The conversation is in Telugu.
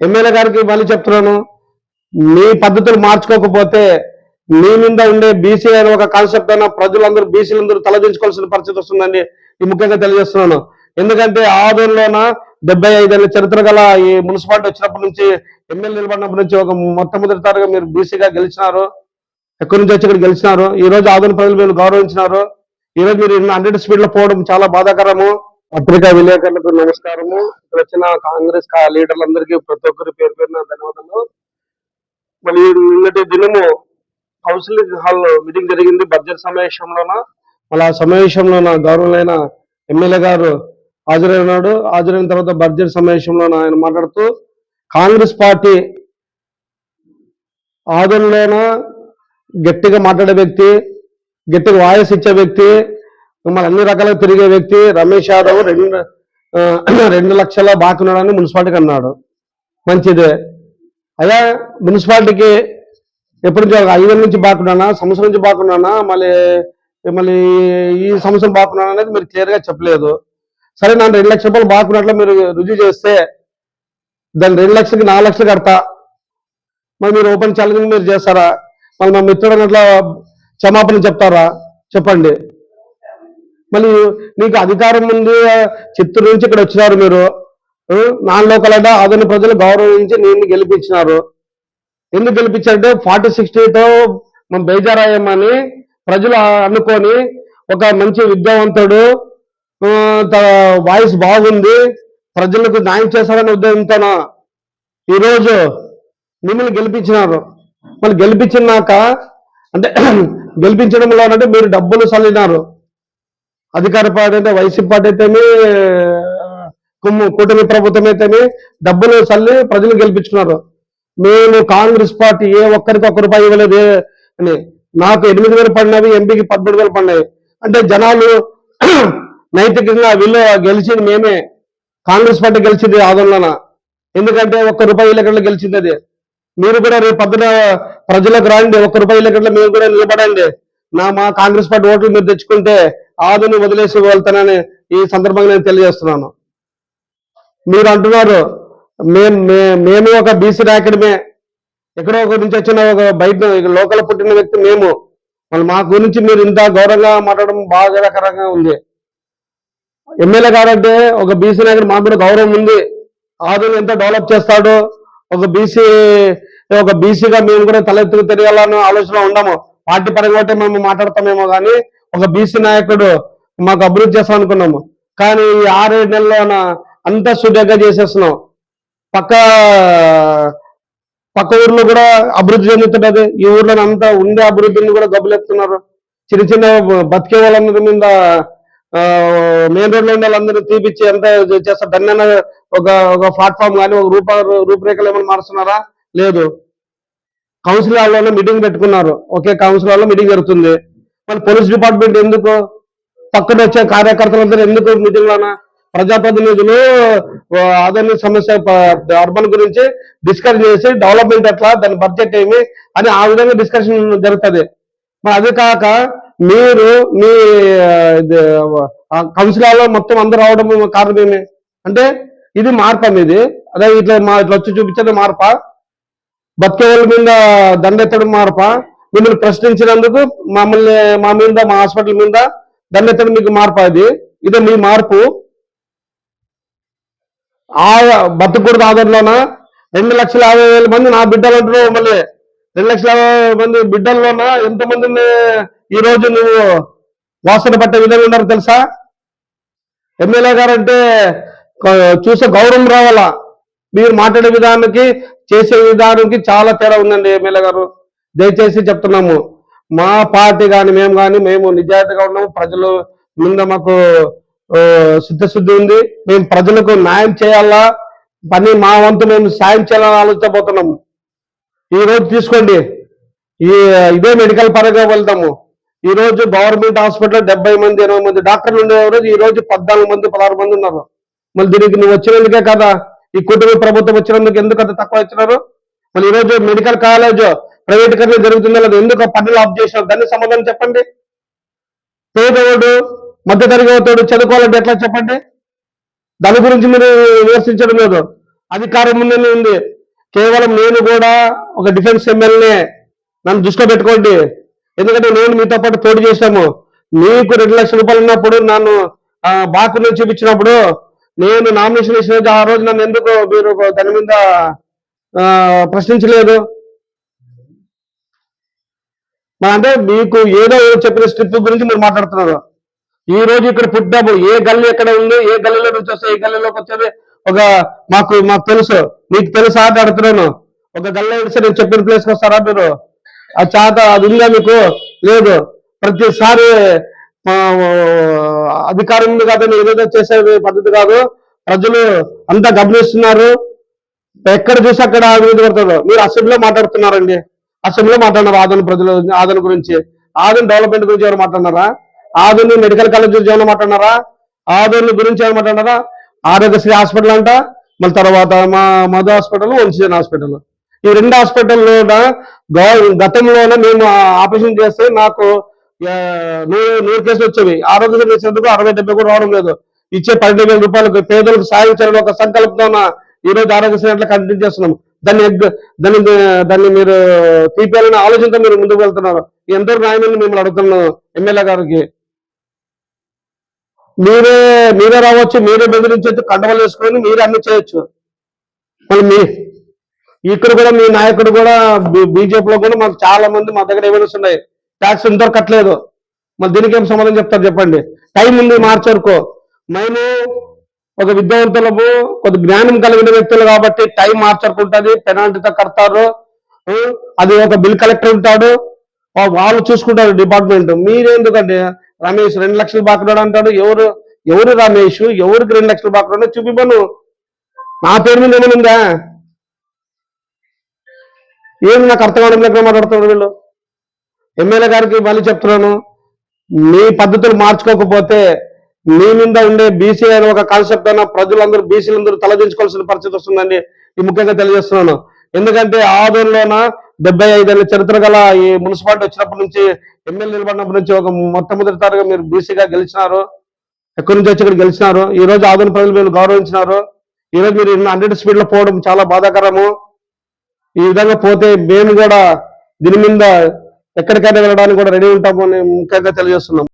ఎమ్మెల్యే గారికి మళ్ళీ చెప్తున్నాను మీ పద్ధతులు మార్చుకోకపోతే మీ మీద ఉండే బీసీ అనే ఒక కాన్సెప్ట్ అయినా ప్రజలందరూ బీసీలందరూ తలదించుకోవాల్సిన పరిస్థితి వస్తుందండి ఈ ముఖ్యంగా తెలియజేస్తున్నాను. ఎందుకంటే ఆదోళన డెబ్బై ఐదేళ్ళ చరిత్ర గల ఈ మున్సిపాలిటీ వచ్చినప్పటి నుంచి ఎమ్మెల్యే నిలబడినప్పటి నుంచి ఒక మొట్టమొదటిసారిగా మీరు బీసీగా గెలిచినారు. ఎక్కడి నుంచి వచ్చి ఇక్కడ గెలిచినారు? ఈ రోజు ఆదోళన ప్రజలు మీరు గౌరవించినారు. ఈ రోజు మీరు హండ్రెడ్ స్పీడ్లో పోవడం చాలా బాధాకరము. పత్రికా విలేకరులకు నమస్కారము. ఇక్కడ వచ్చిన కాంగ్రెస్ లీడర్లందరికీ ప్రతి ఒక్కరి పేరు పేరున ధన్యవాదాలు మళ్ళీ నిన్నటి దినము కౌన్సిలింగ్ హాల్ మీటింగ్ జరిగింది బడ్జెట్ సమావేశంలోన. మళ్ళీ ఆ సమావేశంలోన గౌరవులైన ఎమ్మెల్యే గారు హాజరైనాడు. హాజరైన తర్వాత బడ్జెట్ సమావేశంలోన ఆయన మాట్లాడుతూ కాంగ్రెస్ పార్టీ ఆదంలోన గట్టిగా మాట్లాడే వ్యక్తి గట్టిగా వాయిస్ ఇచ్చే వ్యక్తి మళ్ళీ అన్ని రకాలుగా తిరిగే వ్యక్తి రమేష్ యాదవ్ రెండు రెండు లక్షల బాకున్నాడని మున్సిపాలిటీకి అన్నాడు. మంచిదే. అదే మున్సిపాలిటీకి ఎప్పటి నుంచి ఐదు నుంచి బాకున్నానా సంవత్సరం నుంచి బాకున్నానా మళ్ళీ మళ్ళీ ఈ సంవత్సరం బాకున్నానా అనేది మీరు క్లియర్గా చెప్పలేదు. సరే నన్ను రెండు లక్షల రూపాయలు బాకున్నట్లు మీరు రుజువు చేస్తే దాన్ని రెండు లక్షలకి నాలుగు లక్షలు కడతా. మరి మీరు ఓపెన్ ఛాలెంజింగ్ మీరు చేస్తారా? మళ్ళీ మా మిత్రుడు అన్నట్లు క్షమాపణ చెప్తారా? చెప్పండి. మళ్ళీ నీకు అధికారం ఉంది చిత్తూరు నుంచి ఇక్కడ వచ్చినారు మీరు. ఆ, నాన్ లోకల్ అంటే ఆధునిక ప్రజలు గౌరవించి నేను గెలిపించినారు. ఎందుకు గెలిపించారంటే ఫార్టీ సిక్స్టీతో మనం బేజారాయమని ప్రజలు అనుకొని ఒక మంచి విద్యావంతుడు త- వాయిస్ బాగుంది ప్రజలకు న్యాయం చేస్తారనే ఉద్దేశంతో ఈరోజు మిమ్మల్ని గెలిపించినారు. మళ్ళీ గెలిపించినాక అంటే గెలిపించడంలో అంటే మీరు డబ్బులు చల్లినారు అధికార పార్టీ అంటే వైసీపీ పార్టీ అయితేనే కుమ్ము కూటమి ప్రభుత్వం అయితేనే డబ్బులు చల్లి ప్రజలు గెలిపించుకున్నారు. మేము కాంగ్రెస్ పార్టీ ఏ ఒక్కరికి ఒక్క రూపాయి ఇవ్వలేదు. అని నాకు ఎనిమిది వేలు పడినవి ఎంపీకి పదమూడు వేలు పడినాయి. అంటే జనాలు నైతికంగా వీళ్ళు గెలిచింది మేమే. కాంగ్రెస్ పార్టీ గెలిచింది ఆందోళన. ఎందుకంటే ఒక్క రూపాయి లెక్కలు గెలిచింది అది. మీరు కూడా రేపు పొద్దున ప్రజలకు రాండి. ఒక్క రూపాయి లెక్కలు మీరు కూడా నిలబడండి. నా మా కాంగ్రెస్ పార్టీ ఓట్లు మీరు తెచ్చుకుంటే ఆదుని వదిలేసి వెళ్తానని ఈ సందర్భంగా నేను తెలియజేస్తున్నాను. మీరు అంటున్నారు మేము మేము ఒక బీసీ ర్యాకెడ్మే ఎక్కడో ఒక నుంచి వచ్చిన ఒక బయట లోకల్ పుట్టిన వ్యక్తి మేము. మళ్ళీ మా గురించి మీరు ఇంత గౌరవంగా మాట్లాడడం బాధాకరంగా ఉంది. ఎమ్మెల్యే గారు అంటే ఒక బీసీ నాయకుడు మాకు కూడా గౌరవం ఉంది. ఆదుని ఎంత డెవలప్ చేస్తాడు ఒక బీసీ ఒక బీసీగా మేము కూడా తలెత్తుకు తిరగాలన్న ఆలోచన ఉండము పార్టీ పరంగా ఒకటే మేము మాట్లాడతామేమో కానీ ఒక బీసీ నాయకుడు మాకు అభివృద్ధి చేస్తాం అనుకున్నాము కానీ ఈ ఆరేడు నెలల్లోన అంతా సుడిగా చేసేస్తున్నాం. పక్క పక్క ఊర్లో కూడా అభివృద్ధి చెందుతున్నది. ఈ ఊర్లో అంతా ఉండే అభివృద్ధిని కూడా గబ్బులెత్తున్నారు. చిన్న చిన్న బతికే వాళ్ళందరి మీద మెయిన్ రోడ్లో ఉండే వాళ్ళందరూ తీపిచ్చి ఎంత చేస్తారు దాన్ని ఒక ఒక ప్లాట్ఫామ్ కానీ ఒక రూప రూపురేఖలు ఏమైనా మారుస్తున్నారా? లేదు. కౌన్సిల్ హాల్లో మీటింగ్ పెట్టుకున్నారు. ఒకే కౌన్సిల్ హాల్లో మీటింగ్ జరుగుతుంది. మరి పోలీస్ డిపార్ట్మెంట్ ఎందుకు? పక్కన వచ్చే కార్యకర్తలందరూ ఎందుకు మీటింగ్ లోన ప్రజాప్రతినిధులు ఆదరణ సమస్య అర్బన్ గురించి డిస్కస్ చేసి డెవలప్మెంట్ ఎట్లా దాని బడ్జెట్ ఏమి అని ఆ విధంగా డిస్కషన్ జరుగుతుంది. మరి అది కాక మీరు మీ కౌన్సిలర్లో ఇది, మొత్తం అందరూ రావడం కారణం ఏమి? అంటే ఇది మార్పం ఇది. అదే ఇట్లా మా ఇట్లా వచ్చి చూపించేది మార్పా? బతికే వాళ్ళ మీద దండెత్తడం మార్ప? మిమ్మల్ని ప్రశ్నించినందుకు మమ్మల్ని మా మీద మా హాస్పిటల్ మీద ధన్యతను మీకు మార్పు ఇది ఇదే మీ మార్పు. ఆ బతుకూడదు ఆధారంలోన రెండు లక్షల యాభై వేల మంది నా బిడ్డలు అంటున్నావు మళ్ళీ. రెండు లక్షల యాభై మంది బిడ్డల్లోన? ఎంతమందిని ఈ రోజు నువ్వు వాసన పట్టే విధంగా ఉన్నారు తెలుసా? ఎమ్మెల్యే గారు అంటే చూసే గౌరవం రావాలా? మీరు మాట్లాడే విధానానికి చేసే విధానానికి చాలా తేడా ఉందండి ఎమ్మెల్యే గారు. దయచేసి చెప్తున్నాము. మా పార్టీ కానీ మేము కానీ మేము నిజాయితీగా ఉన్నాము. ప్రజలు ముందు మాకు ఆ, సిద్ధశుద్ధి ఉంది. మేము ప్రజలకు న్యాయం చేయాలా? పని మా వంతు మేము సాయం చేయాలని ఆలోచించబోతున్నాము. ఈ రోజు తీసుకోండి. ఈ ఇదే మెడికల్ పరంగా వెళ్తాము ఈ రోజు గవర్నమెంట్ హాస్పిటల్ డెబ్బై మంది ఇరవై మంది డాక్టర్లు ఉండేవారు. ఈరోజు ఈ రోజు పద్నాలుగు మంది పదహారు మంది ఉన్నారు. మళ్ళీ దీనికి నువ్వు వచ్చినందుకే కదా. ఈ కుటుంబ ప్రభుత్వం వచ్చినందుకు ఎందుకు అంత తక్కువ ఇచ్చినారు? మళ్ళీ ఈ రోజు మెడికల్ కాలేజ్ ప్రైవేటీకరణ జరుగుతుందో లేదా ఎందుకు ఆ పనులు ఆఫ్ చేసినారు దాన్ని సమాధానం చెప్పండి. పేదవాడు మధ్య చదువుకోవాలంటే ఎట్లా చెప్పండి? దాని గురించి మీరు విమర్శించడం లేదు. అధికారం ముందే ఉంది. కేవలం నేను కూడా ఒక డిఫెన్స్ ఎమ్మెల్యే నన్ను దృష్టిలో పెట్టుకోండి. ఎందుకంటే నేను మీతో పాటు పోటీ చేశాము. మీకు రెండు లక్షల రూపాయలు ఉన్నప్పుడు నన్ను ఆ, బాకుని చూపించినప్పుడు నేను నామినేషన్ వేసిన ఆ రోజు నన్ను ఎందుకు మీరు దాని మీద ప్రశ్నించలేదు? అంటే మీకు ఏదో చెప్పిన స్ట్రిప్ గురించి మీరు మాట్లాడుతున్నారు. ఈ రోజు ఇక్కడ పుట్టాము ఏ గల్లి ఎక్కడ ఉంది ఏ గల్లీలో నుంచి వస్తే ఏ గల్లీలోకి వచ్చేది? ఒక మాకు మాకు తెలుసు. మీకు తెలుసా అని అడుగుతున్నాను. ఒక గల్లి ఇడిస్తే నేను చెప్పిన ప్లేస్కి వస్తారా మీరు? ఆ చేత అది ఉందా మీకు? లేదు. ప్రతిసారి అధికారం ఉంది కదా ఏదైతే చేసే పద్ధతి కాదు. ప్రజలు అంతా గమనిస్తున్నారు. ఎక్కడ చూసి అక్కడ అభివృద్ధి పడుతుందో. మీరు అసెంబ్లీలో మాట్లాడుతున్నారండి. అసెంబ్లీలో మాట్లాడినారు ఆదరణ ప్రజల ఆదరణ గురించి. ఆదరణ డెవలప్మెంట్ గురించి ఎవరు మాట్లాడినారా? ఆదరణ మెడికల్ కాలేజ్ గురించి ఏమైనా మాట్లాడినారా? ఆదరణ గురించి ఏమైనా మాట్లాడినారా? ఆరోగ్యశ్రీ హాస్పిటల్ అంట మళ్ళీ తర్వాత మా మధు హాస్పిటల్ వంశీజన్ హాస్పిటల్. ఈ రెండు హాస్పిటల్లో గతంలోనే మేము ఆపరేషన్ చేస్తే నాకు నూరు నూరు కేసులు వచ్చేవి. ఆరోగ్యశ్రీ చేసేందుకు అరవై డెబ్బై కూడా రావడం లేదు. ఇచ్చే పన్నెండు వేల రూపాయలకు పేదలకు సాయం చేయాలని ఒక సంకల్పంతో ఈ రోజు ఆరోగ్యశ్రీ అట్లా కంటిన్యూ చేస్తున్నాం దాన్ని దాన్ని దాన్ని మీరు తీపేయాలని ఆలోచనతో మీరు ముందుకు వెళ్తున్నారు. ఎందరో న్యాయమని మిమ్మల్ని అడుగుతున్నాను ఎమ్మెల్యే గారికి. మీరే మీరే రావచ్చు మీరే బెదిరించవచ్చు కండవలు వేసుకొని మీరే అన్ని చేయొచ్చు. మళ్ళీ మీ ఇక్కడ కూడా మీ నాయకుడు కూడా బీజేపీలో కూడా మాకు చాలా మంది మా దగ్గర ఏమైనా ఉన్నాయి. ట్యాక్స్ ఇంతవరకు కట్టలేదు మరి దీనికి ఏం సమాధానం చెప్తారు చెప్పండి. టైం ఉంది మార్చి వరకు. మేము ఒక విద్యావంతులకు కొంత జ్ఞానం కలిగిన వ్యక్తులు కాబట్టి టైం మార్చకుంటుంది పెనాల్టీతో కడతారు. అది ఒక బిల్ కలెక్టర్ ఉంటాడు. వాళ్ళు చూసుకుంటారు డిపార్ట్మెంట్ మీరెందుకండి? రమేష్ రెండు లక్షలు బాకున్నాడు అంటాడు. ఎవరు ఎవరు రమేష్? ఎవరికి రెండు లక్షలు బాకున్నాడు చూపిపోను నా పేరు మీద ఏమైనా ఉందా? ఏమి నాకు అర్థం కావడం లేక మాట్లాడుతున్నారు వీళ్ళు? ఎమ్మెల్యే గారికి మళ్ళీ చెప్తున్నాను. మీ పద్ధతులు మార్చుకోకపోతే మీ మీద ఉండే బీసీ అనే ఒక కాన్సెప్ట్ అయినా ప్రజలందరూ బీసీలందరూ తలదించుకోవాల్సిన పరిస్థితి వస్తుందండి. ఈ ముఖ్యంగా తెలియజేస్తున్నాను. ఎందుకంటే ఆదోళనలోన డెబ్బై ఐదేళ్ళ చరిత్ర గల ఈ మున్సిపాలిటీ వచ్చినప్పటి నుంచి ఎమ్మెల్యే నిలబడినప్పటి నుంచి ఒక మొట్టమొదటిసారిగా మీరు బీసీగా గెలిచినారు. ఎక్కడి నుంచి వచ్చి ఇక్కడ గెలిచినారు? ఈ రోజు ఆదోళన ప్రజలు మీరు గౌరవించినారు. ఈ రోజు మీరు హండ్రెడ్ స్పీడ్లో పోవడం చాలా బాధాకరము. ఈ విధంగా పోతే మేము కూడా దీని మీద ఎక్కడికైనా వెళ్ళడానికి కూడా రెడీ ఉంటాము అని ముఖ్యంగా తెలియజేస్తున్నాం.